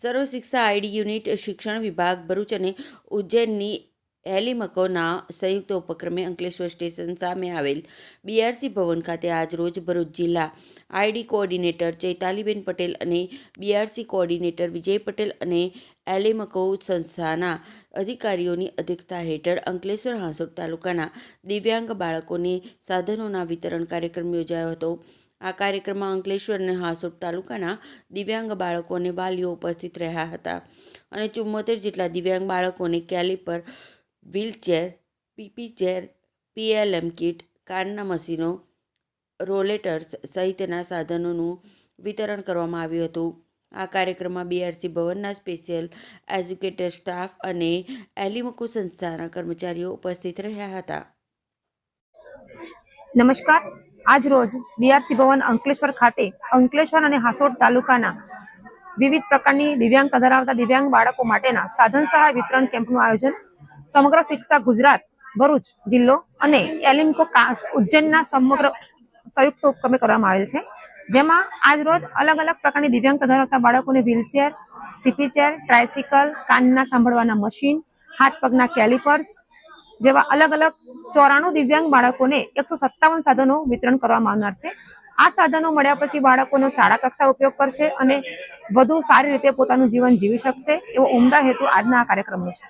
Sarva Shiksha ID unit, શિક્ષણ વિભાગ, ભરૂચ અને ઉજ્જૈનની એલિમકોના સંયુક્ત ઉપક્રમે અંકલેશ્વર સ્ટેશન સામે આવેલ બીઆરસી ભવન ખાતે આજરોજ ભરૂચ જિલ્લા આઈડી કોઓર્ડિનેટર ચૈતાલીબેન પટેલ અને બીઆરસી કોઓર્ડિનેટર વિજય પટેલ અને એલિમકો સંસ્થાના અધિકારીઓની અધ્યક્ષતા હેઠળ અંકલેશ્વર હાંસોટ તાલુકાના દિવ્યાંગ બાળકોને સાધનોના વિતરણ કાર્યક્રમ યોજાયો હતો. આ કાર્યક્રમમાં અંકલેશ્વર અને હાંસોડ તાલુકાના દિવ્યાંગ બાળકો અને વાલીઓ ઉપસ્થિત રહ્યા હતા અને ચુમ્મોતેર જેટલા દિવ્યાંગ બાળકોને caliper, wheelchair, PP chair, PLM kit કાનના મશીનો, રોલેટર્સ સહિતના સાધનોનું વિતરણ કરવામાં આવ્યું હતું. આ કાર્યક્રમમાં બીઆરસી ભવનના સ્પેશિયલ એજ્યુકેટર સ્ટાફ અને એલિમકુ સંસ્થાના કર્મચારીઓ ઉપસ્થિત રહ્યા હતા. નમસ્કાર. આજ રોજ બીઆરસી ભવન અંકલેશ્વર ખાતે અંકલેશ્વર અને હાસોડ તાલુકાના વિવિધ પ્રકારની દિવ્યાંગતા ધરાવતા દિવ્યાંગ બાળકો માટેના સાધન સહાય વિતરણ કેમ્પનું આયોજન સમગ્ર શિક્ષા ગુજરાત, ભરૂચ જિલ્લો અને એલિમ્કો ઉજ્જૈનના સમગ્ર સંયુક્ત ઉપક્રમે કરવામાં આવેલ છે. જેમાં આજ રોજ અલગ અલગ પ્રકારની દિવ્યાંગતા ધરાવતા બાળકોને વ્હીલચેર સીપી ચેર ટ્રાયસિકલ, કાનના સાંભળવાના મશીન, હાથ પગના કેલિપર્સ જેવા અલગ અલગ ચોરાણું દિવ્યાંગ બાળકોને એકસો સત્તાવન સાધનો વિતરણ કરવામાં આવનાર છે. આ સાધનો મળ્યા પછી બાળકોનો શાળા કક્ષા ઉપયોગ કરશે અને વધુ સારી રીતે પોતાનું જીવન જીવી શકશે એવો ઉમદા હેતુ આજના આ કાર્યક્રમનો છે.